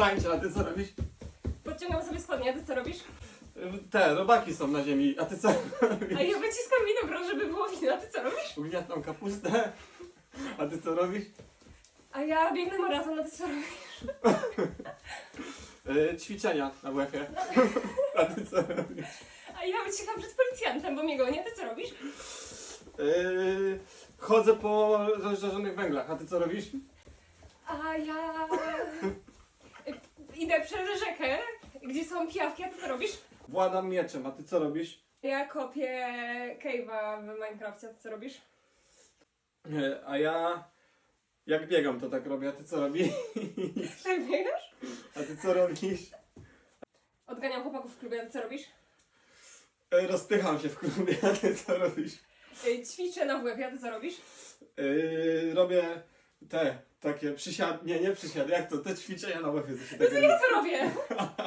tańczę, a ty co robisz? Podciągam sobie spodnie, a ty co robisz? Te, robaki są na ziemi, a ty co A ja wyciskam winogron, żeby było wino, a ty co robisz? Ugniatam kapustę, a ty co robisz? A ja biegnę maraton, a ty co robisz? Yy, ćwiczenia na WF-ie. A ty co robisz? A ja uciekam przed policjantem, bo mnie goni, a ty co robisz? Yy, chodzę po rozżarzonych węglach, a ty co robisz? A ja... Idę przez rzekę, gdzie są pijawki, a ty co robisz? Władam mieczem, a ty co robisz? Ja kopię cave'a w Minecrafcie, a ty co robisz? Yy, a ja jak biegam to tak robię, a ty co robisz? Tak biegasz? A ty co robisz? Odganiam chłopaków w klubie, a ty co robisz? Yy, rozpycham się w klubie, a ty co robisz? Y, Ćwiczę na WF, a ty co robisz? Yy, robię te takie przysiady, nie, nie przysiady, jak to, te ćwiczenia na się No to ja co robię?